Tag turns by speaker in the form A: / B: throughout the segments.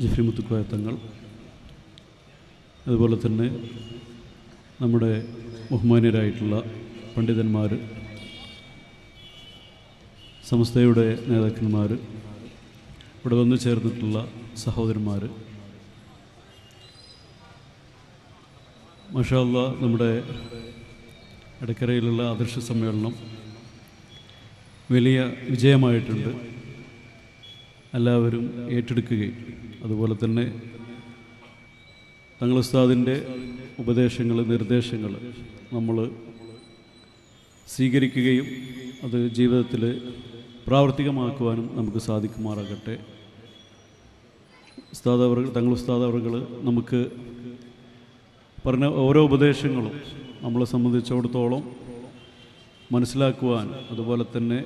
A: ജിഫ്രി മുത്തുക്കോയ തങ്ങൾ അതുപോലെ തന്നെ നമ്മുടെ ബഹുമാന്യരായിട്ടുള്ള പണ്ഡിതന്മാർ സംസ്ഥയുടെ നേതാക്കന്മാർ ഇവിടെ വന്നു ചേർന്നിട്ടുള്ള സഹോദരന്മാർ. മഷാല്ല നമ്മുടെ ഇടക്കരയിലുള്ള ആദർശ സമ്മേളനം വലിയ വിജയമായിട്ടുണ്ട്. എല്ലാവരും ഏറ്റെടുക്കുകയും അതുപോലെ തന്നെ തങ്ങൾ ഉസ്താദിന്റെ ഉപദേശങ്ങൾ നിർദ്ദേശങ്ങൾ നമ്മൾ സ്വീകരിക്കുകയും അത് ജീവിതത്തിൽ പ്രാവർത്തികമാക്കുവാനും നമുക്ക് സാധിക്കുമാറാകട്ടെ. ഉസ്താദ് അവർ തങ്ങൾ ഉസ്താദ് അവർകൾ നമുക്ക് പറഞ്ഞ ഓരോ ഉപദേശങ്ങളും നമ്മളെ സംബന്ധിച്ചിടത്തോളം മനസ്സിലാക്കുവാൻ അതുപോലെ തന്നെ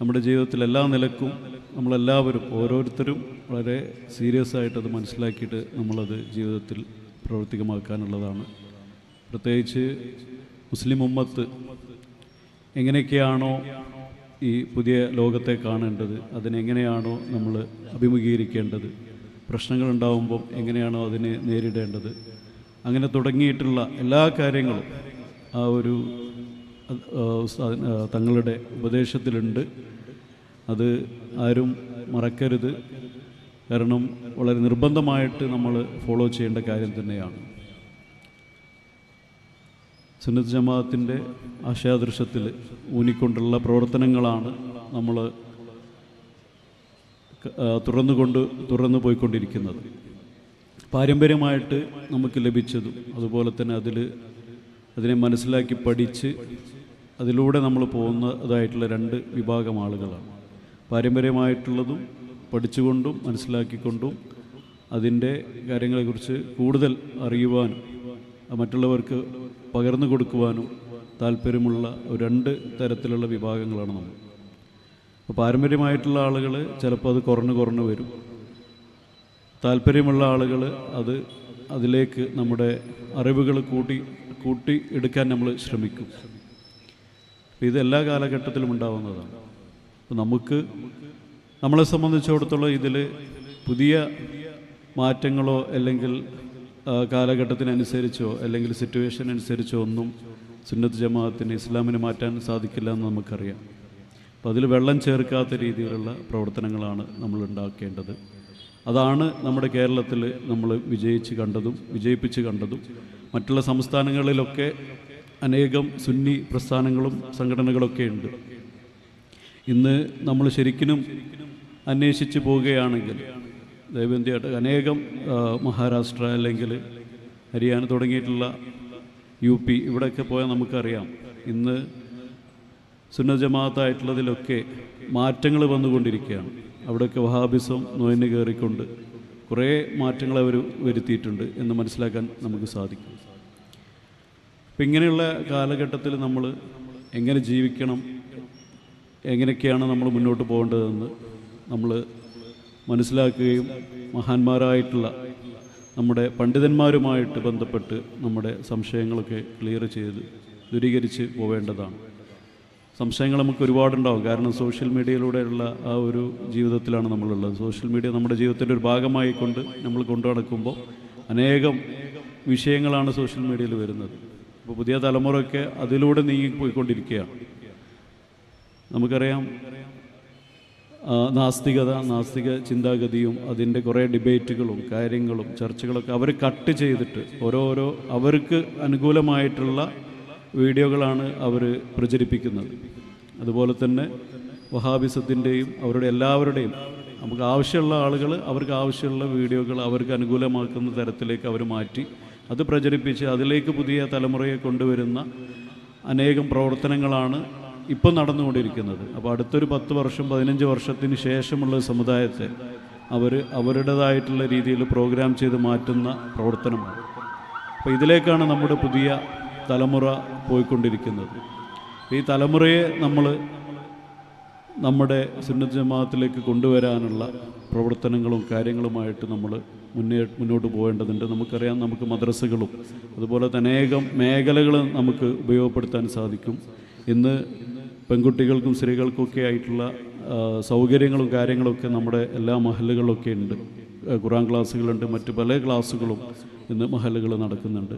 A: നമ്മുടെ ജീവിതത്തിൽ എല്ലാ നിലക്കും നമ്മളെല്ലാവരും ഓരോരുത്തരും വളരെ സീരിയസ് ആയിട്ട് അത് മനസ്സിലാക്കിയിട്ട് നമ്മളത് ജീവിതത്തിൽ പ്രവർത്തികമാക്കാനുള്ളതാണ്. പ്രത്യേകിച്ച് മുസ്ലിം ഉമ്മത്ത് എങ്ങനെയൊക്കെയാണോ ഈ പുതിയ ലോകത്തെ കാണേണ്ടത് അതിനെങ്ങനെയാണോ നമ്മൾ അഭിമുഖീകരിക്കേണ്ടത് പ്രശ്നങ്ങൾ ഉണ്ടാകുമ്പം എങ്ങനെയാണോ അതിനെ നേരിടേണ്ടത് അങ്ങനെ തുടങ്ങിയിട്ടുള്ള എല്ലാ കാര്യങ്ങളും ആ ഒരു തങ്ങളുടെ ഉപദേശത്തിലുണ്ട്. അത് ആരും മറക്കരുത്. കാരണം വളരെ നിർബന്ധമായിട്ട് നമ്മൾ ഫോളോ ചെയ്യേണ്ട കാര്യം തന്നെയാണ്. സുന്നത്ത് ജമാഅത്തിന്റെ ആശയാദൃശ്യത്തിൽ ഊന്നിക്കൊണ്ടുള്ള പ്രവർത്തനങ്ങളാണ് നമ്മൾ തുറന്നുകൊണ്ട് തുറന്നു പോയിക്കൊണ്ടിരിക്കുന്നത്. പാരമ്പര്യമായിട്ട് നമുക്ക് ലഭിച്ചതും അതുപോലെ തന്നെ അതിൽ അതിനെ മനസ്സിലാക്കി പഠിച്ച് അതിലൂടെ നമ്മൾ പോകുന്നതായിട്ടുള്ള രണ്ട് വിഭാഗം ആളുകളാണ്. പാരമ്പര്യമായിട്ടുള്ളതും പഠിച്ചുകൊണ്ടും മനസ്സിലാക്കിക്കൊണ്ടും അതിന്റെ കാര്യങ്ങളെക്കുറിച്ച് കൂടുതൽ അറിയുവാനും മറ്റുള്ളവർക്ക് പകർന്നു കൊടുക്കുവാനും താല്പര്യമുള്ള രണ്ട് തരത്തിലുള്ള വിഭാഗങ്ങളാണ് നമ്മൾ. അപ്പോൾ പാരമ്പര്യമായിട്ടുള്ള ആളുകൾ ചിലപ്പോൾ അത് കുറഞ്ഞു കുറഞ്ഞു വരും. താല്പര്യമുള്ള ആളുകൾ അത് അതിലേക്ക് നമ്മുടെ അറിവുകൾ കൂട്ടി കൂട്ടി എടുക്കാൻ നമ്മൾ ശ്രമിക്കും. ഇത് എല്ലാ കാലഘട്ടത്തിലും ഉണ്ടാവുന്നതാണ്. നമുക്ക് നമ്മളെ സംബന്ധിച്ചിടത്തോളം ഇതിൽ പുതിയ മാറ്റങ്ങളോ അല്ലെങ്കിൽ കാലഘട്ടത്തിനനുസരിച്ചോ അല്ലെങ്കിൽ സിറ്റുവേഷൻ അനുസരിച്ചോ ഒന്നും സുന്നത്ത് ജമാഅത്തിന് ഇസ്ലാമിനെ മാറ്റാൻ സാധിക്കില്ല എന്ന് നമുക്കറിയാം. അപ്പോൾ അതിൽ വെള്ളം ചേർക്കാത്ത രീതിയിലുള്ള പ്രവർത്തനങ്ങളാണ് നമ്മൾ ഉണ്ടാക്കേണ്ടത്. അതാണ് നമ്മുടെ കേരളത്തിൽ നമ്മൾ വിജയിച്ച് കണ്ടതും വിജയിപ്പിച്ച് കണ്ടതും. മറ്റുള്ള സംസ്ഥാനങ്ങളിലൊക്കെ അനേകം സുന്നി പ്രസ്ഥാനങ്ങളും സംഘടനകളൊക്കെ ഉണ്ട്. ഇന്ന് നമ്മൾ ശരിക്കും അന്വേഷിച്ച് പോവുകയാണെങ്കിൽ ദൈവന്തിയായിട്ട് അനേകം മഹാരാഷ്ട്ര അല്ലെങ്കിൽ ഹരിയാന തുടങ്ങിയിട്ടുള്ള യു പി ഇവിടെയൊക്കെ പോയാൽ നമുക്കറിയാം. ഇന്ന് സുന്നത ജമാഅത്തായിട്ടുള്ളതിലൊക്കെ മാറ്റങ്ങൾ വന്നുകൊണ്ടിരിക്കുകയാണ്. അവിടെയൊക്കെ വഹാബിസം നോയിന് കയറിക്കൊണ്ട് കുറേ മാറ്റങ്ങൾ അവർ വരുത്തിയിട്ടുണ്ട് എന്ന് മനസ്സിലാക്കാൻ നമുക്ക് സാധിക്കും. അപ്പം ഇങ്ങനെയുള്ള കാലഘട്ടത്തിൽ നമ്മൾ എങ്ങനെ ജീവിക്കണം? എങ്ങനെയൊക്കെയാണ് നമ്മൾ മുന്നോട്ട് പോകേണ്ടതെന്ന് നമ്മൾ മനസ്സിലാക്കുകയും മഹാന്മാരായിട്ടുള്ള നമ്മുടെ പണ്ഡിതന്മാരുമായിട്ട് ബന്ധപ്പെട്ട് നമ്മുടെ സംശയങ്ങളൊക്കെ ക്ലിയർ ചെയ്ത് ദൂരീകരിച്ച് പോവേണ്ടതാണ്. സംശയങ്ങൾ നമുക്ക് ഒരുപാടുണ്ടാവും. കാരണം സോഷ്യൽ മീഡിയയിലൂടെയുള്ള ആ ഒരു ജീവിതത്തിലാണ് നമ്മളുള്ളത്. സോഷ്യൽ മീഡിയ നമ്മുടെ ജീവിതത്തിന്റെ ഒരു ഭാഗമായി കൊണ്ട് നമ്മൾ കൊണ്ടു നടക്കുമ്പോൾ അനേകം വിഷയങ്ങളാണ് സോഷ്യൽ മീഡിയയിൽ വരുന്നത്. അപ്പോൾ പുതിയ തലമുറയൊക്കെ അതിലൂടെ നീങ്ങിപ്പോയിക്കൊണ്ടിരിക്കുകയാണ്. നമുക്കറിയാം നാസ്തികത നാസ്തിക ചിന്താഗതിയും അതിന്റെ കുറേ ഡിബേറ്റുകളും കാര്യങ്ങളും ചർച്ചകളൊക്കെ അവർ കട്ട് ചെയ്തിട്ട് ഓരോരോ അവർക്ക് അനുകൂലമായിട്ടുള്ള വീഡിയോകളാണ് അവർ പ്രചരിപ്പിക്കുന്നത്. അതുപോലെ തന്നെ വഹാബിസത്തിന്റെയും അവരുടെ എല്ലാവരുടെയും നമുക്ക് ആവശ്യമുള്ള ആളുകൾ അവർക്ക് ആവശ്യമുള്ള വീഡിയോകൾ അവർക്ക് അനുകൂലമാക്കുന്ന തരത്തിലേക്ക് അവർ മാറ്റി. അത് പ്രചരിപ്പിച്ച് അതിലേക്ക് പുതിയ തലമുറയെ കൊണ്ടുവരുന്ന അനേകം പ്രവർത്തനങ്ങളാണ് ഇപ്പം നടന്നുകൊണ്ടിരിക്കുന്നത്. അപ്പോൾ അടുത്തൊരു പത്ത് വർഷം പതിനഞ്ച് വർഷത്തിന് ശേഷമുള്ള സമുദായത്തെ അവർ അവരുടേതായിട്ടുള്ള രീതിയിൽ പ്രോഗ്രാം ചെയ്ത് മാറ്റുന്ന പ്രവർത്തനമാണ്. അപ്പോൾ ഇതിലേക്കാണ് നമ്മുടെ പുതിയ തലമുറ പോയിക്കൊണ്ടിരിക്കുന്നത്. ഈ തലമുറയെ നമ്മൾ നമ്മുടെ സുന്നത്ത് ജമാഅത്തിലേക്ക് കൊണ്ടുവരാനുള്ള പ്രവർത്തനങ്ങളും കാര്യങ്ങളുമായിട്ട് നമ്മൾ മുന്നേ മുന്നോട്ട് പോകേണ്ടതുണ്ട്. നമുക്കറിയാം നമുക്ക് മദ്രസകളും അതുപോലെ തന്നെ അനേകം മേഖലകൾ നമുക്ക് ഉപയോഗപ്പെടുത്താൻ സാധിക്കും. ഇന്ന് പെൺകുട്ടികൾക്കും സ്ത്രീകൾക്കൊക്കെ ആയിട്ടുള്ള സൗകര്യങ്ങളും കാര്യങ്ങളൊക്കെ നമ്മുടെ എല്ലാ മഹലുകളിലൊക്കെ ഉണ്ട്. ഖുറാൻ ക്ലാസ്സുകളുണ്ട് മറ്റ് പല ക്ലാസ്സുകളും ഇന്ന് മഹലുകൾ നടക്കുന്നുണ്ട്.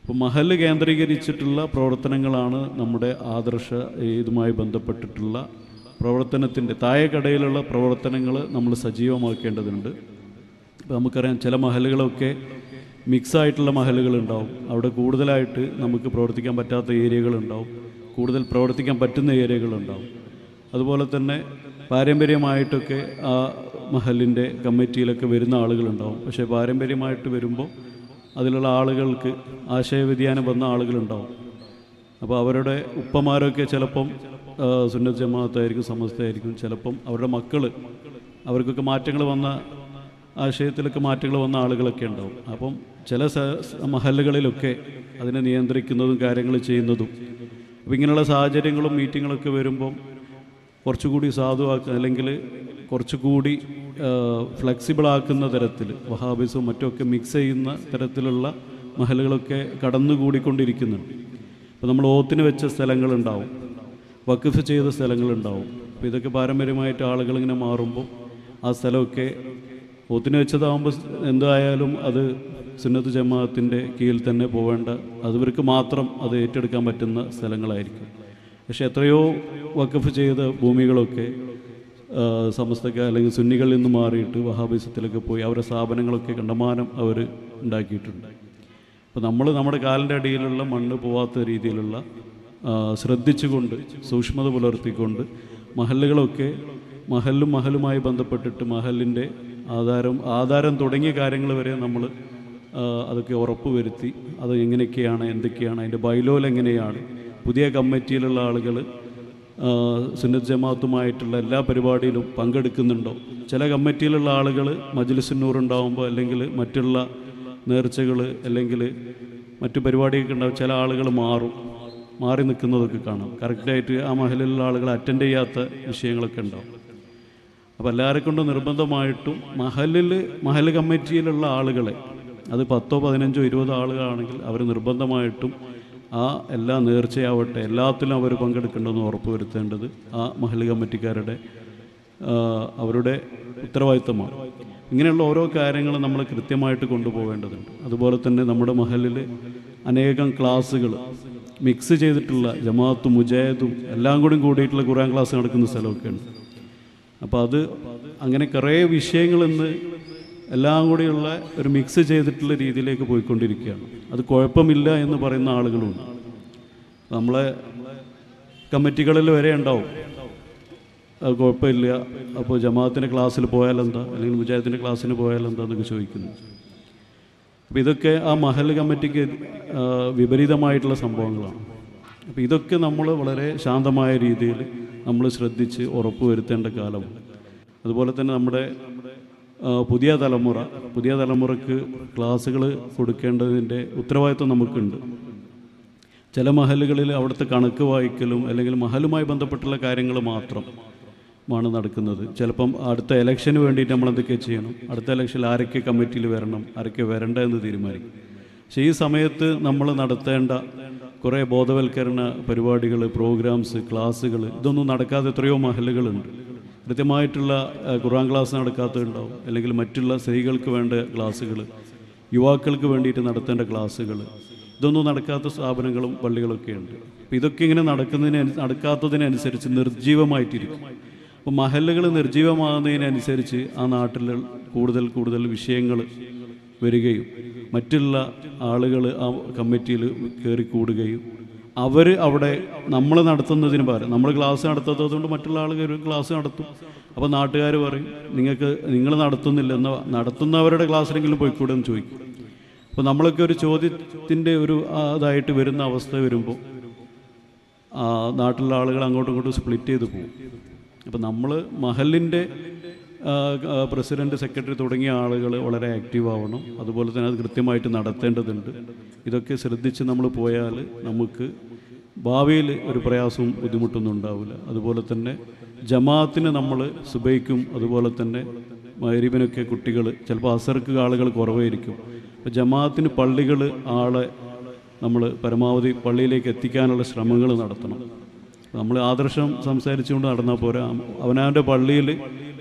A: അപ്പോൾ മഹൽ കേന്ദ്രീകരിച്ചിട്ടുള്ള പ്രവർത്തനങ്ങളാണ് നമ്മുടെ ആദർശ ഇതുമായി ബന്ധപ്പെട്ടിട്ടുള്ള പ്രവർത്തനത്തിന്റെ താഴെക്കടയിലുള്ള പ്രവർത്തനങ്ങൾ നമ്മൾ സജീവമാക്കേണ്ടതുണ്ട്. ഇപ്പോൾ നമുക്കറിയാം ചില മഹലുകളൊക്കെ മിക്സ് ആയിട്ടുള്ള മഹലുകളുണ്ടാവും അവിടെ കൂടുതലായിട്ട് നമുക്ക് പ്രവർത്തിക്കാൻ പറ്റാത്ത ഏരിയകളുണ്ടാവും. കൂടുതൽ പ്രവർത്തിക്കാൻ പറ്റുന്ന ഏരിയകളുണ്ടാവും. അതുപോലെ തന്നെ പാരമ്പര്യമായിട്ടൊക്കെ ആ മഹലിന്റെ കമ്മിറ്റിയിലൊക്കെ വരുന്ന ആളുകളുണ്ടാവും. പക്ഷേ പാരമ്പര്യമായിട്ട് വരുമ്പോൾ അതിലുള്ള ആളുകൾക്ക് ആശയവ്യതിയാനം വന്ന ആളുകളുണ്ടാവും. അപ്പോൾ അവരുടെ ഉപ്പമാരൊക്കെ ചിലപ്പം സുന്നത് സുന്നത്ത് ജമാഅത്തായിരിക്കും സമസ്തയായിരിക്കും. ചിലപ്പം അവരുടെ മക്കൾ അവർക്കൊക്കെ മാറ്റങ്ങൾ വന്ന ആശയത്തിലൊക്കെ മാറ്റങ്ങൾ വന്ന ആളുകളൊക്കെ ഉണ്ടാവും. അപ്പം ചില മഹല്ലുകളിലൊക്കെ അതിനെ നിയന്ത്രിക്കുന്നതും കാര്യങ്ങൾ ചെയ്യുന്നതും അപ്പം ഇങ്ങനെയുള്ള സാഹചര്യങ്ങളും മീറ്റിങ്ങളൊക്കെ വരുമ്പം കുറച്ചുകൂടി സാധുവാക്കുക അല്ലെങ്കിൽ കുറച്ചുകൂടി ഫ്ലെക്സിബിൾ ആക്കുന്ന തരത്തിൽ വഹാബിസും മറ്റുമൊക്കെ മിക്സ് ചെയ്യുന്ന തരത്തിലുള്ള മഹലുകളൊക്കെ കടന്നുകൂടിക്കൊണ്ടിരിക്കുന്നുണ്ട്. അപ്പോൾ നമ്മൾ ഓത്തിന് വെച്ച സ്ഥലങ്ങളുണ്ടാവും വഖഫ് ചെയ്ത സ്ഥലങ്ങളുണ്ടാവും. അപ്പോൾ ഇതൊക്കെ പാരമ്പര്യമായിട്ട് ആളുകൾ ഇങ്ങനെ മാറുമ്പോൾ ആ സ്ഥലമൊക്കെ ഓത്തിന് വെച്ചതാകുമ്പോൾ എന്തായാലും അത് സുന്നത്ത് ജമാഅത്തിന്റെ കീഴിൽ തന്നെ പോവേണ്ട. അതിവർക്ക് മാത്രം അത് ഏറ്റെടുക്കാൻ പറ്റുന്ന സ്ഥലങ്ങളായിരിക്കും. പക്ഷെ എത്രയോ വഖഫ് ചെയ്ത ഭൂമികളൊക്കെ സമസ്തക്ക അല്ലെങ്കിൽ സുന്നികളിൽ നിന്ന് മാറിയിട്ട് വഹാബിസത്തിലൊക്കെ പോയി അവരുടെ സ്ഥാപനങ്ങളൊക്കെ കണ്ടമാനം അവർ ഉണ്ടാക്കിയിട്ടുണ്ട്. അപ്പോൾ നമ്മൾ നമ്മുടെ കാലിന്റെ അടിയിലുള്ള മണ്ണ് പോവാത്ത രീതിയിലുള്ള ശ്രദ്ധിച്ചുകൊണ്ട് സൂക്ഷ്മത പുലർത്തിക്കൊണ്ട് മഹല്ലുകളൊക്കെ മഹല്ലും മഹലുമായി ബന്ധപ്പെട്ടിട്ട് മഹലിന്റെ ആധാരം ആധാരം തുടങ്ങിയ കാര്യങ്ങൾ വരെ നമ്മൾ അതൊക്കെ ഉറപ്പുവരുത്തി അത് എങ്ങനെയൊക്കെയാണ് എന്തൊക്കെയാണ് അതിന്റെ ബൈലോൽ എങ്ങനെയാണ് പുതിയ കമ്മിറ്റിയിലുള്ള ആളുകൾ സുന്നത്ത് ജമാഅത്തുമായിട്ടുള്ള എല്ലാ പരിപാടിയിലും പങ്കെടുക്കുന്നുണ്ടോ? ചില കമ്മിറ്റിയിലുള്ള ആളുകൾ മജ്ലിസിനൂറുണ്ടാവുമ്പോൾ അല്ലെങ്കിൽ മറ്റുള്ള നേർച്ചകൾ അല്ലെങ്കിൽ മറ്റു പരിപാടിയൊക്കെ ഉണ്ടാവും ചില ആളുകൾ മാറും. മാറി നിൽക്കുന്നതൊക്കെ കാണാം. കറക്റ്റായിട്ട് ആ മഹലിലുള്ള ആളുകൾ അറ്റൻഡ് ചെയ്യാത്ത വിഷയങ്ങളൊക്കെ ഉണ്ടാവും. അപ്പോൾ എല്ലാവരെ കൊണ്ടും നിർബന്ധമായിട്ടും മഹലിൽ മഹൽ കമ്മിറ്റിയിലുള്ള ആളുകളെ അത് പത്തോ പതിനഞ്ചോ ഇരുപതോ ആളുകളാണെങ്കിൽ അവർ നിർബന്ധമായിട്ടും ആ എല്ലാ നേർച്ചയാവട്ടെ എല്ലാത്തിലും അവർ പങ്കെടുക്കേണ്ടതെന്ന് ഉറപ്പുവരുത്തേണ്ടത് ആ മഹൽ കമ്മിറ്റിക്കാരുടെ അവരുടെ ഉത്തരവാദിത്തമാണ്. ഇങ്ങനെയുള്ള ഓരോ കാര്യങ്ങളും നമ്മൾ കൃത്യമായിട്ട് കൊണ്ടുപോകേണ്ടതുണ്ട്. അതുപോലെ തന്നെ നമ്മുടെ മഹലിൽ അനേകം ക്ലാസ്സുകൾ മിക്സ് ചെയ്തിട്ടുള്ള ജമാഅത്തും മുജാഹിദും എല്ലാം കൂടി കൂടിയിട്ടുള്ള ഖുറാൻ ക്ലാസ് നടക്കുന്ന സ്ഥലമൊക്കെ ഉണ്ട് അപ്പോൾ അത് അങ്ങനെ കുറേ വിഷയങ്ങൾ ഇന്ന് എല്ലാം കൂടിയുള്ള ഒരു മിക്സ് ചെയ്തിട്ടുള്ള രീതിയിലേക്ക് പോയിക്കൊണ്ടിരിക്കുകയാണ്. അത് കുഴപ്പമില്ല എന്ന് പറയുന്ന ആളുകളുണ്ട് നമ്മളെ കമ്മിറ്റികളിൽ വരെ ഉണ്ടാവും. അത് കുഴപ്പമില്ല. അപ്പോൾ ജമാഅത്തിന്റെ ക്ലാസ്സിൽ പോയാലെന്താ അല്ലെങ്കിൽ മുജാഹിദിന്റെ ക്ലാസ്സിന് പോയാലെന്താ എന്നൊക്കെ ചോദിക്കുന്നു. അപ്പോൾ ഇതൊക്കെ ആ മഹൽ കമ്മിറ്റിക്ക് വിപരീതമായിട്ടുള്ള സംഭവങ്ങളാണ്. അപ്പോൾ ഇതൊക്കെ നമ്മൾ വളരെ ശാന്തമായ രീതിയിൽ നമ്മൾ ശ്രദ്ധിച്ച് ഉറപ്പുവരുത്തേണ്ട കാലം. അതുപോലെ തന്നെ നമ്മുടെ പുതിയ തലമുറ പുതിയ തലമുറയ്ക്ക് ക്ലാസ്സുകൾ കൊടുക്കേണ്ടതിന്റെ ഉത്തരവാദിത്വം നമുക്കുണ്ട്. ചില മഹലുകളിൽ അവിടുത്തെ കണക്ക് വായിക്കലും അല്ലെങ്കിൽ മഹലുമായി ബന്ധപ്പെട്ടുള്ള കാര്യങ്ങൾ മാത്രം ആണ് നടക്കുന്നത്. ചിലപ്പം അടുത്ത ഇലക്ഷന് വേണ്ടിയിട്ട് നമ്മൾ എന്തൊക്കെ ചെയ്യണം? അടുത്ത ഇലക്ഷനിൽ ആരൊക്കെ കമ്മിറ്റിയിൽ വരണം? ആരൊക്കെ വരണ്ട എന്ന് തീരുമാനിക്കും. പക്ഷേ ഈ സമയത്ത് നമ്മൾ നടത്തേണ്ട കുറേ ബോധവൽക്കരണ പരിപാടികൾ പ്രോഗ്രാംസ് ക്ലാസ്സുകൾ ഇതൊന്നും നടക്കാതെ എത്രയോ മഹലുകളുണ്ട് കൃത്യമായിട്ടുള്ള ഖുറാൻ ക്ലാസ് നടക്കാത്തതുണ്ടാവും. അല്ലെങ്കിൽ മറ്റുള്ള സ്ത്രീകൾക്ക് വേണ്ട ക്ലാസ്സുകൾ യുവാക്കൾക്ക് വേണ്ടിയിട്ട് നടത്തേണ്ട ക്ലാസ്സുകൾ ഇതൊന്നും നടക്കാത്ത സ്ഥാപനങ്ങളും പള്ളികളൊക്കെ ഉണ്ട്. അപ്പോൾ ഇതൊക്കെ ഇങ്ങനെ നടക്കുന്നതിന് നടക്കാത്തതിനനുസരിച്ച് നിർജീവമായിട്ടിരിക്കും. അപ്പോൾ മഹലുകൾ നിർജീവമാകുന്നതിനനുസരിച്ച് ആ നാട്ടിൽ കൂടുതൽ കൂടുതൽ വിഷയങ്ങൾ വരികയും മറ്റുള്ള ആളുകൾ ആ കമ്മിറ്റിയിൽ കയറി കൂടുകയും അവർ അവിടെ നമ്മൾ നടത്തുന്നതിന് പകരം നമ്മൾ ക്ലാസ് നടത്താത്തത് കൊണ്ട് മറ്റുള്ള ആളുകൾ ക്ലാസ് നടത്തും. അപ്പോൾ നാട്ടുകാർ പറയും നിങ്ങൾക്ക് നിങ്ങൾ നടത്തുന്നില്ല എന്ന നടത്തുന്നവരുടെ ക്ലാസ്സിലെങ്കിലും പോയിക്കൂടെ എന്ന് ചോദിക്കും. അപ്പോൾ നമ്മളൊക്കെ ഒരു ചോദ്യത്തിന്റെ ഒരു അതായിട്ട് വരുന്ന അവസ്ഥ വരുമ്പോൾ നാട്ടിലുള്ള ആളുകൾ അങ്ങോട്ടും ഇങ്ങോട്ടും സ്പ്ലിറ്റ് ചെയ്ത് പോകും അപ്പോൾ നമ്മൾ മഹലിന്റെ പ്രസിഡന്റ് സെക്രട്ടറി തുടങ്ങിയ ആളുകൾ വളരെ ആക്റ്റീവ് ആവണം. അതുപോലെ തന്നെ അത് കൃത്യമായിട്ട് നടത്തേണ്ടതുണ്ട്. ഇതൊക്കെ ശ്രദ്ധിച്ച് നമ്മൾ പോയാൽ നമുക്ക് ഭാവിയിൽ ഒരു പ്രയാസവും ബുദ്ധിമുട്ടൊന്നും ഉണ്ടാവില്ല. അതുപോലെ തന്നെ ജമാഅത്തിന് നമ്മൾ സുബൈക്കും അതുപോലെ തന്നെ മൈരീബിനൊക്കെ കുട്ടികൾ ചിലപ്പോൾ അസർക്ക് ആളുകൾ കുറവായിരിക്കും. അപ്പോൾ ജമാഅത്തിന് പള്ളികൾ ആളെ നമ്മൾ പരമാവധി പള്ളിയിലേക്ക് എത്തിക്കാനുള്ള ശ്രമങ്ങൾ നടത്തണം. നമ്മൾ ആദർശം സംസാരിച്ചുകൊണ്ട് നടന്നാൽ പോരാ. അവനവന്റെ പള്ളിയിൽ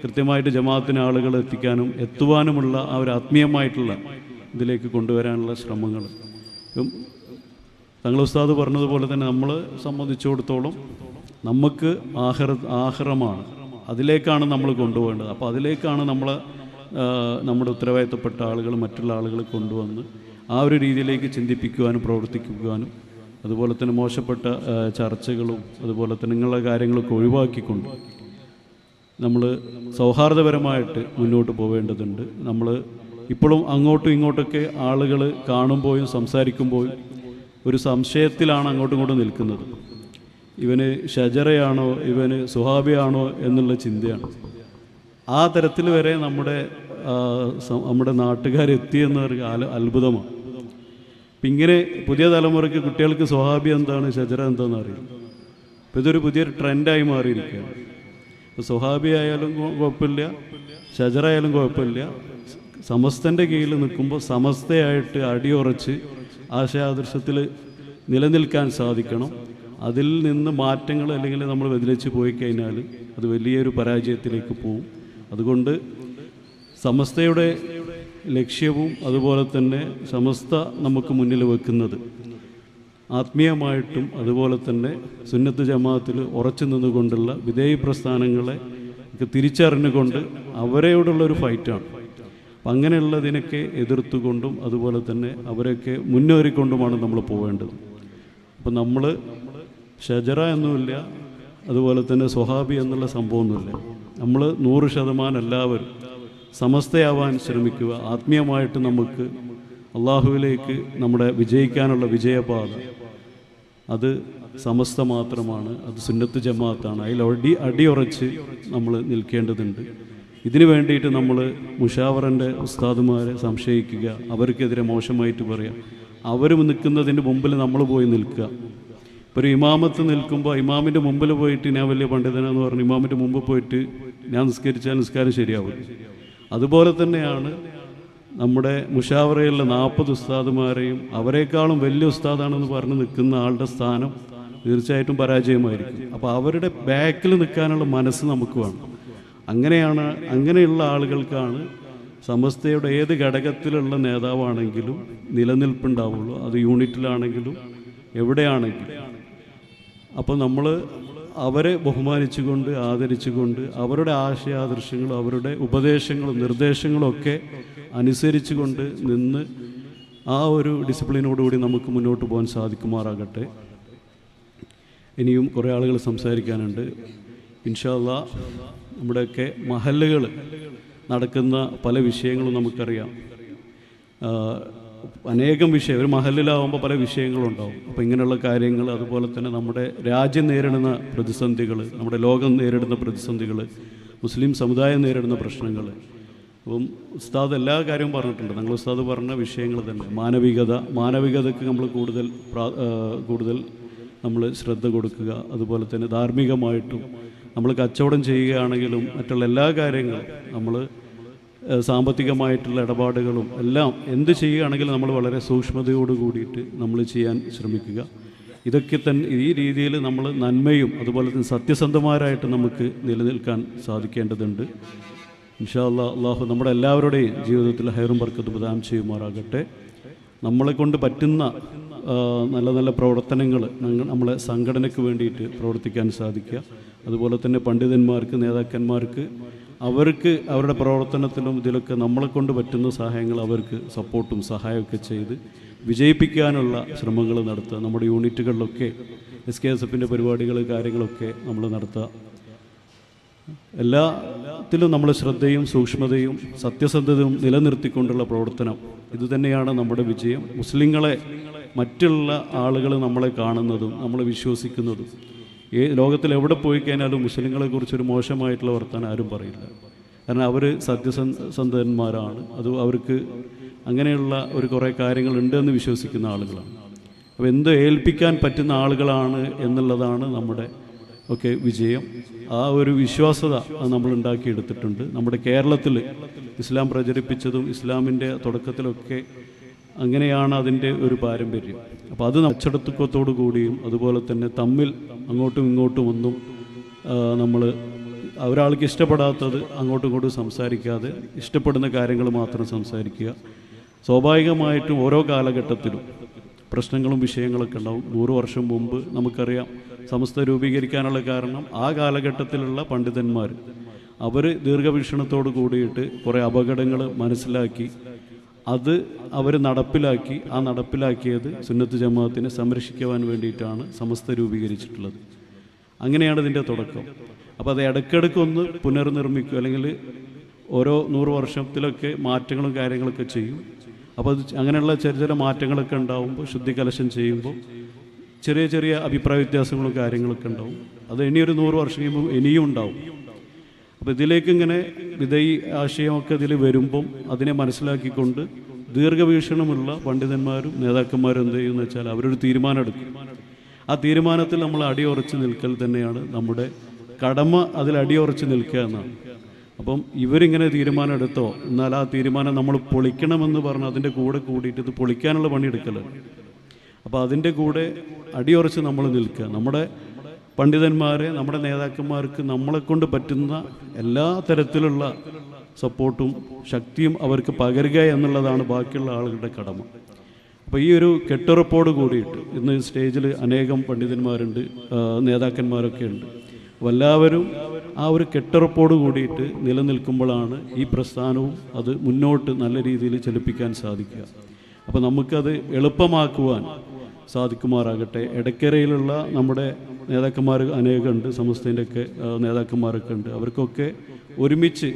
A: കൃത്യമായിട്ട് ജമാഅത്തിന് ആളുകൾ എത്തിക്കാനും എത്തുവാനുമുള്ള ആ ഒരു ആത്മീയമായിട്ടുള്ള ഇതിലേക്ക് കൊണ്ടുവരാനുള്ള ശ്രമങ്ങൾ. തങ്ങൾ ഉസ്താദ് പറഞ്ഞതുപോലെ തന്നെ നമ്മൾ സംബന്ധിച്ചിടത്തോളം നമുക്ക് ആഹ് ആഹ്റമാണ്. അതിലേക്കാണ് നമ്മൾ കൊണ്ടുപോകേണ്ടത്. അപ്പോൾ അതിലേക്കാണ് നമ്മൾ നമ്മുടെ ഉത്തരവാദിത്തപ്പെട്ട ആളുകൾ മറ്റുള്ള ആളുകൾ കൊണ്ടുവന്ന് ആ ഒരു രീതിയിലേക്ക് ചിന്തിപ്പിക്കുവാനും പ്രവർത്തിക്കുവാനും അതുപോലെ തന്നെ മോശപ്പെട്ട ചർച്ചകളും അതുപോലെ തന്നെ നിങ്ങളുടെ കാര്യങ്ങളൊക്കെ ഒഴിവാക്കിക്കൊണ്ട് നമ്മൾ സൗഹാർദ്ദപരമായിട്ട് മുന്നോട്ട് പോവേണ്ടതുണ്ട്. നമ്മൾ ഇപ്പോഴും അങ്ങോട്ടും ഇങ്ങോട്ടൊക്കെ ആളുകൾ കാണുമ്പോഴും സംസാരിക്കുമ്പോഴും ഒരു സംശയത്തിലാണ് അങ്ങോട്ടും ഇങ്ങോട്ടും നിൽക്കുന്നത്. ഇവന് ഷജറയാണോ ഇവന് സുഹാബിയാണോ എന്നുള്ള ചിന്തയാണ്. ആ തരത്തിൽ വരെ നമ്മുടെ നമ്മുടെ നാട്ടുകാരെത്തി ഒരു അത്ഭുതമാണ്. അപ്പം ഇങ്ങനെ പുതിയ തലമുറയ്ക്ക് കുട്ടികൾക്ക് സ്വഹാബി എന്താണ് ഷജറ എന്താണെന്ന് അറിയും അപ്പോൾ ഇതൊരു പുതിയൊരു ട്രെൻഡായി മാറിയിരിക്കുകയാണ്. ഇപ്പോൾ സ്വഹാബി ആയാലും കുഴപ്പമില്ല ഷജറ ആയാലും കുഴപ്പമില്ല സമസ്തന്റെ കീഴിൽ നിൽക്കുമ്പോൾ സമസ്തയായിട്ട് അടിയുറച്ച് ആശയാദർശത്തിൽ നിലനിൽക്കാൻ സാധിക്കണം. അതിൽ നിന്ന് മാറ്റങ്ങൾ അല്ലെങ്കിൽ നമ്മൾ വ്യതിലിച്ച് പോയി കഴിഞ്ഞാൽ അത് വലിയൊരു പരാജയത്തിലേക്ക് പോവും. അതുകൊണ്ട് സമസ്തയുടെ ലക്ഷ്യവും അതുപോലെ തന്നെ സമസ്ത നമുക്ക് മുന്നിൽ വെക്കുന്നത്. ആത്മീയമായിട്ടും അതുപോലെ തന്നെ സുന്നത്ത് ജമാഅത്തിൽ ഉറച്ചു നിന്നുകൊണ്ടുള്ള വിധേയ പ്രസ്ഥാനങ്ങളെ തിരിച്ചറിഞ്ഞുകൊണ്ട് അവരെയോടുള്ള ഒരു ഫൈറ്റാണ്. അപ്പം അങ്ങനെയുള്ളതിനൊക്കെ എതിർത്തുകൊണ്ടും അതുപോലെ തന്നെ അവരെയൊക്കെ മുന്നേറിക്കൊണ്ടുമാണ് നമ്മൾ പോവേണ്ടത്. അപ്പം നമ്മൾ ഷജറ എന്നുമില്ല അതുപോലെ തന്നെ സ്വഹാബി എന്നുള്ള സംഭവമൊന്നുമില്ല. നമ്മൾ നൂറ് ശതമാനം എല്ലാവരും സമസ്തയാവാൻ ശ്രമിക്കുക. ആത്മീയമായിട്ട് നമുക്ക് അള്ളാഹുവിലേക്ക് നമ്മുടെ വിജയിക്കാനുള്ള വിജയപാത. അത് സമസ്ത മാത്രമാണ്. അത് സുന്നത്ത് ജമാഅത്താണ്. അതിൽ അടി അടിയുറച്ച് നമ്മൾ നിൽക്കേണ്ടതുണ്ട്. ഇതിനു വേണ്ടിയിട്ട് നമ്മൾ മുഷാവറിന്റെ ഉസ്താദുമാരെ സംശയിക്കുക. അവർക്കെതിരെ മോശമായിട്ട് പറയുക അവർ നിൽക്കുന്നതിന്റെ മുമ്പിൽ നമ്മൾ പോയി നിൽക്കുക. ഇപ്പോൾ ഒരു ഇമാമത്ത് നിൽക്കുമ്പോൾ ഇമാമിന്റെ മുമ്പിൽ പോയിട്ട് ഞാൻ വലിയ പണ്ഡിതനാന്ന് പറഞ്ഞു ഇമാമിന്റെ മുമ്പ് പോയിട്ട് ഞാൻ നിസ്കരിച്ചാൽ നിസ്കാരം ശരിയാവും അതുപോലെ തന്നെയാണ് നമ്മുടെ മുഷാവറയിലെ നാൽപ്പത് ഉസ്താദുമാരെയും അവരെക്കാളും വലിയ ഉസ്താദാണെന്ന് പറഞ്ഞ് നിൽക്കുന്ന ആളുടെ സ്ഥാനം തീർച്ചയായിട്ടും പരാജയമായിരിക്കും. അപ്പോൾ അവരുടെ ബാക്കിൽ നിൽക്കാനുള്ള മനസ്സ് നമുക്ക് വേണം. അങ്ങനെയാണ് അങ്ങനെയുള്ള ആളുകൾക്കാണ് സമസ്തയുടെ ഏത് ഘടകത്തിലുള്ള നേതാവാണെങ്കിലും നിലനിൽപ്പുണ്ടാവുള്ളൂ. അത് യൂണിറ്റിലാണെങ്കിലും എവിടെയാണെങ്കിലും. അപ്പോൾ നമ്മൾ അവരെ ബഹുമാനിച്ചുകൊണ്ട് ആദരിച്ചുകൊണ്ട് അവരുടെ ആശയാദർശങ്ങളും അവരുടെ ഉപദേശങ്ങളും നിർദ്ദേശങ്ങളും ഒക്കെ അനുസരിച്ചുകൊണ്ട് നിന്ന് ആ ഒരു ഡിസിപ്ലിനോടുകൂടി നമുക്ക് മുന്നോട്ട് പോകാൻ സാധിക്കുമാറാകട്ടെ. ഇനിയും കുറേ ആളുകൾ സംസാരിക്കാനുണ്ട്. ഇൻഷാല്ല നമ്മുടെയൊക്കെ മഹല്ലുകൾ നടക്കുന്ന പല വിഷയങ്ങളും നമുക്കറിയാം. അനേകം വിഷയം ഒരു മഹലിലാവുമ്പോൾ പല വിഷയങ്ങളുണ്ടാവും. അപ്പോൾ ഇങ്ങനെയുള്ള കാര്യങ്ങൾ അതുപോലെ തന്നെ നമ്മുടെ രാജ്യം നേരിടുന്ന പ്രതിസന്ധികൾ നമ്മുടെ ലോകം നേരിടുന്ന പ്രതിസന്ധികൾ മുസ്ലിം സമുദായം നേരിടുന്ന പ്രശ്നങ്ങൾ അപ്പം ഉസ്താദ് എല്ലാ കാര്യവും പറഞ്ഞിട്ടുണ്ട്. ഞങ്ങൾ ഉസ്താദ് പറഞ്ഞ വിഷയങ്ങൾ തന്നെ. മാനവികത മാനവികതയ്ക്ക് നമ്മൾ കൂടുതൽ കൂടുതൽ നമ്മൾ ശ്രദ്ധ കൊടുക്കുക. അതുപോലെ തന്നെ ധാർമ്മികമായിട്ടും നമ്മൾ കച്ചവടം ചെയ്യുകയാണെങ്കിലും മറ്റുള്ള എല്ലാ കാര്യങ്ങളും നമ്മൾ സാമ്പത്തികമായിട്ടുള്ള ഇടപാടുകളും എല്ലാം എന്ത് ചെയ്യുകയാണെങ്കിലും നമ്മൾ വളരെ സൂക്ഷ്മതയോട് കൂടിയിട്ട് നമ്മൾ ചെയ്യാൻ ശ്രമിക്കുക. ഇതൊക്കെ തന്നെ ഈ രീതിയിൽ നമ്മൾ നന്മയും അതുപോലെ തന്നെ സത്യസന്ധമാരായിട്ട് നമുക്ക് നിലനിൽക്കാൻ സാധിക്കേണ്ടതുണ്ട്. ഇൻഷാ അല്ലാ അള്ളാഹു നമ്മുടെ എല്ലാവരുടെയും ജീവിതത്തിൽ ഹൈറും ബർക്കത്ത് പ്രദാനം ചെയ്യുമാറാകട്ടെ. നമ്മളെ കൊണ്ട് പറ്റുന്ന നല്ല നല്ല പ്രവർത്തനങ്ങൾ നമ്മളെ സംഘടനയ്ക്ക് വേണ്ടിയിട്ട് പ്രവർത്തിക്കാൻ സാധിക്കുക. അതുപോലെ തന്നെ പണ്ഡിതന്മാർക്ക് നേതാക്കന്മാർക്ക് അവർക്ക് അവരുടെ പ്രവർത്തനത്തിലും ഇതിലൊക്കെ നമ്മളെ കൊണ്ട് പറ്റുന്ന സഹായങ്ങൾ അവർക്ക് സപ്പോർട്ടും സഹായമൊക്കെ ചെയ്ത് വിജയിപ്പിക്കാനുള്ള ശ്രമങ്ങൾ നടത്തുക. നമ്മുടെ യൂണിറ്റുകളിലൊക്കെ എസ് കെ എസ് എഫിന്റെ പരിപാടികൾ കാര്യങ്ങളൊക്കെ നമ്മൾ നടത്തുക. എല്ലാത്തിലും നമ്മൾ ശ്രദ്ധയും സൂക്ഷ്മതയും സത്യസന്ധതയും നിലനിർത്തിക്കൊണ്ടുള്ള പ്രവർത്തനം. ഇതുതന്നെയാണ് നമ്മുടെ വിജയം. മുസ്ലിങ്ങളെ മറ്റുള്ള ആളുകൾ നമ്മളെ കാണുന്നതും നമ്മളെ വിശ്വസിക്കുന്നതും. ഏ ലോകത്തിൽ എവിടെ പോയി കഴിഞ്ഞാലും മുസ്ലിങ്ങളെ കുറിച്ചൊരു മോശമായിട്ടുള്ള വർത്താനം ആരും പറയില്ല. കാരണം അവർ സത്യസന്ധന്മാരാണ് അത് അവർക്ക് അങ്ങനെയുള്ള ഒരു കുറേ കാര്യങ്ങളുണ്ട് എന്ന് വിശ്വസിക്കുന്ന ആളുകളാണ്. അപ്പോൾ എന്ത് ഏൽപ്പിക്കാൻ പറ്റുന്ന ആളുകളാണ് എന്നുള്ളതാണ് നമ്മുടെ ഒക്കെ വിജയം. ആ ഒരു വിശ്വാസത നമ്മൾ ഉണ്ടാക്കിയെടുത്തിട്ടുണ്ട്. നമ്മുടെ കേരളത്തിൽ ഇസ്ലാം പ്രചരിപ്പിച്ചതും ഇസ്ലാമിന്റെ തുടക്കത്തിലൊക്കെ അങ്ങനെയാണ് അതിന്റെ ഒരു പാരമ്പര്യം. അപ്പോൾ അത് അച്ചടത്തുക്കത്തോടു കൂടിയും അതുപോലെ തന്നെ തമ്മിൽ അങ്ങോട്ടും ഇങ്ങോട്ടും ഒന്നും നമ്മൾ ഒരാൾക്ക് ഇഷ്ടപ്പെടാത്തത് അങ്ങോട്ടും ഇങ്ങോട്ടും സംസാരിക്കാതെ ഇഷ്ടപ്പെടുന്ന കാര്യങ്ങൾ മാത്രം സംസാരിക്കുക. സ്വാഭാവികമായിട്ടും ഓരോ കാലഘട്ടത്തിലും പ്രശ്നങ്ങളും വിഷയങ്ങളൊക്കെ ഉണ്ടാവും. നൂറ് വർഷം മുമ്പ് നമുക്കറിയാം സമസ്ത രൂപീകരിക്കാനുള്ള കാരണം ആ കാലഘട്ടത്തിലുള്ള പണ്ഡിതന്മാർ. അവർ ദീർഘവീക്ഷണത്തോട് കൂടിയിട്ട് കുറേ അപകടങ്ങൾ മനസ്സിലാക്കി അത് അവർ നടപ്പിലാക്കി ആ നടപ്പിലാക്കിയത് സുന്നത്ത് ജമാഅത്തിനെ സംരക്ഷിക്കുവാൻ വേണ്ടിയിട്ടാണ് സമസ്ത രൂപീകരിച്ചിട്ടുള്ളത്. അങ്ങനെയാണ് ഇതിന്റെ തുടക്കം. അപ്പോൾ അത് ഇടയ്ക്കിടയ്ക്ക് ഒന്ന് അല്ലെങ്കിൽ ഓരോ നൂറ് വർഷത്തിലൊക്കെ മാറ്റങ്ങളും കാര്യങ്ങളൊക്കെ ചെയ്യും. അപ്പോൾ അത് അങ്ങനെയുള്ള ചെറിയ ചെറിയ മാറ്റങ്ങളൊക്കെ ഉണ്ടാവുമ്പോൾ ശുദ്ധി കലശം ചെയ്യുമ്പോൾ ചെറിയ ചെറിയ അഭിപ്രായ വ്യത്യാസങ്ങളും കാര്യങ്ങളൊക്കെ ഉണ്ടാവും. അത് ഇനിയൊരു നൂറ് വർഷം കഴിയുമ്പോൾ ഇനിയും ഉണ്ടാവും. അപ്പോൾ ഇതിലേക്ക് ഇങ്ങനെ വിധേയി ആശയമൊക്കെ ഇതിൽ വരുമ്പം അതിനെ മനസ്സിലാക്കിക്കൊണ്ട് ദീർഘവീക്ഷണമുള്ള പണ്ഡിതന്മാരും നേതാക്കന്മാരും എന്ത് ചെയ്യുമെന്ന് വെച്ചാൽ അവരൊരു തീരുമാനം എടുക്കും ആ തീരുമാനത്തിൽ നമ്മൾ അടിയുറച്ച് നിൽക്കൽ തന്നെയാണ് നമ്മുടെ കടമ അതിൽ അടിയുറച്ച് നിൽക്കുക എന്നാണ്. അപ്പം ഇവരിങ്ങനെ തീരുമാനം എടുത്തോ എന്നാൽ ആ തീരുമാനം നമ്മൾ പൊളിക്കണമെന്ന് പറഞ്ഞ് അതിന്റെ കൂടെ കൂടിയിട്ട് ഇത് പൊളിക്കാനുള്ള പണിയെടുക്കലാണ്. അപ്പോൾ അതിന്റെ കൂടെ അടിയുറച്ച് നമ്മൾ നിൽക്കുക. നമ്മുടെ പണ്ഡിതന്മാരെ നമ്മുടെ നേതാക്കന്മാർക്ക് നമ്മളെ കൊണ്ട് പറ്റുന്ന എല്ലാ തരത്തിലുള്ള സപ്പോർട്ടും ശക്തിയും അവർക്ക് പകരുക എന്നുള്ളതാണ് ബാക്കിയുള്ള ആളുകളുടെ കടമ. അപ്പോൾ ഈ ഒരു കെട്ടുറപ്പോട് കൂടിയിട്ട് ഇന്ന് സ്റ്റേജിൽ അനേകം പണ്ഡിതന്മാരുണ്ട് നേതാക്കന്മാരൊക്കെ ഉണ്ട്. അപ്പോൾ എല്ലാവരും ആ ഒരു കെട്ടുറപ്പോട് കൂടിയിട്ട് നിലനിൽക്കുമ്പോഴാണ് ഈ പ്രസ്ഥാനവും അത് മുന്നോട്ട് നല്ല രീതിയിൽ ചലിപ്പിക്കാൻ സാധിക്കുക. അപ്പോൾ നമുക്കത് എളുപ്പമാക്കുവാൻ സാധിക്കുമാറാകട്ടെ. ഇടയ്ക്കരയിലുള്ള നമ്മുടെ നേതാക്കന്മാർ അനേകമുണ്ട് സമസ്തേന്റെയൊക്കെ നേതാക്കന്മാരൊക്കെ ഉണ്ട്. അവർക്കൊക്കെ ഒരുമിച്ച്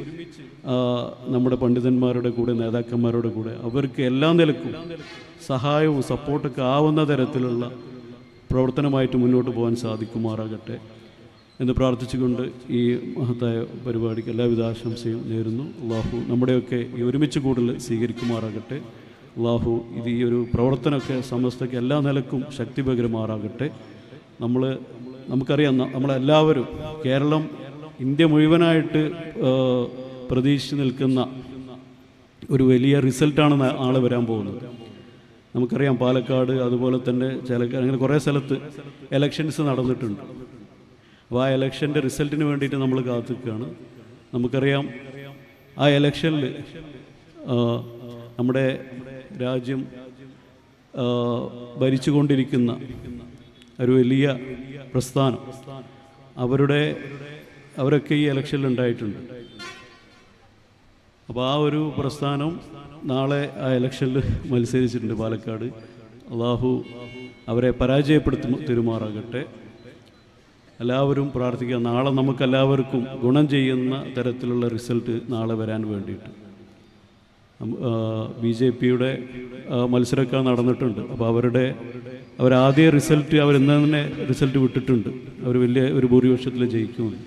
A: നമ്മുടെ പണ്ഡിതന്മാരുടെ കൂടെ നേതാക്കന്മാരുടെ കൂടെ അവർക്ക് എല്ലാ നിലക്കും സഹായവും സപ്പോർട്ടൊക്കെ ആവുന്ന തരത്തിലുള്ള പ്രവർത്തനമായിട്ട് മുന്നോട്ട് പോകാൻ സാധിക്കുമാറാകട്ടെ എന്ന് പ്രാർത്ഥിച്ചുകൊണ്ട് ഈ മഹത്തായ പരിപാടിക്ക് എല്ലാവിധ ആശംസയും നേരുന്നു. അള്ളാഹു നമ്മുടെയൊക്കെ ഈ ഒരുമിച്ച് കൂടുതൽ സ്വീകരിക്കുമാറാകട്ടെ. അള്ളാഹു ഇത് ഈ ഒരു പ്രവർത്തനമൊക്കെ സമസ്തയ്ക്ക് എല്ലാ നിലക്കും ശക്തി പകരുമാറാകട്ടെ. നമ്മൾ നമുക്കറിയാം നമ്മളെല്ലാവരും കേരളം ഇന്ത്യ മുഴുവനായിട്ട് പ്രതീക്ഷിച്ച് നിൽക്കുന്ന ഒരു വലിയ റിസൾട്ടാണ് നാളെ വരാൻ പോകുന്നത്. നമുക്കറിയാം പാലക്കാട് അതുപോലെ തന്നെ ചില അങ്ങനെ കുറേ സ്ഥലത്ത് എലക്ഷൻസ് നടന്നിട്ടുണ്ട്. അപ്പോൾ ആ എലക്ഷന്റെ റിസൾട്ടിന് വേണ്ടിയിട്ട് നമ്മൾ കാത്തിക്കുകയാണ് നമുക്കറിയാം ആ എലക്ഷനിൽ നമ്മുടെ രാജ്യം ഭരിച്ചുകൊണ്ടിരിക്കുന്ന ഒരു വലിയ പ്രസ്ഥാനം. അവരുടെ അവരൊക്കെ ഈ ഇലക്ഷനിൽ ഉണ്ടായിട്ടുണ്ട്. അപ്പോൾ ആ ഒരു പ്രസ്ഥാനം നാളെ ആ ഇലക്ഷനിൽ മത്സരിച്ചിട്ടുണ്ട് പാലക്കാട്. അള്ളാഹു അവരെ പരാജയപ്പെടുത്തി തീരുമാറാകട്ടെ. എല്ലാവരും പ്രാർത്ഥിക്കുക. നാളെ നമുക്കെല്ലാവർക്കും ഗുണം ചെയ്യുന്ന തരത്തിലുള്ള റിസൾട്ട് നാളെ വരാൻ വേണ്ടിയിട്ട്. ബി ജെ പിയുടെ മത്സരമൊക്കെ നടന്നിട്ടുണ്ട്. അപ്പോൾ അവരുടെ അവരാദ്യ റിസൾട്ട് അവർ ഇന്ന് തന്നെ റിസൾട്ട് വിട്ടിട്ടുണ്ട്. അവർ വലിയ ഒരു ഭൂരിപക്ഷത്തിൽ ജയിക്കുമെന്ന്.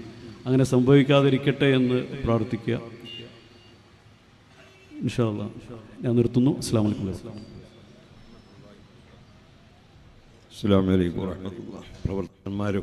A: അങ്ങനെ സംഭവിക്കാതിരിക്കട്ടെ എന്ന് പ്രാർത്ഥിക്കുക. ഇൻഷാല്ല ഞാൻ നിർത്തുന്നു. അസ്സാം വലൈക്കും
B: അസ്സാം വലൈക്കും വാഹമത്തുള്ള പ്രവർത്തകന്മാരും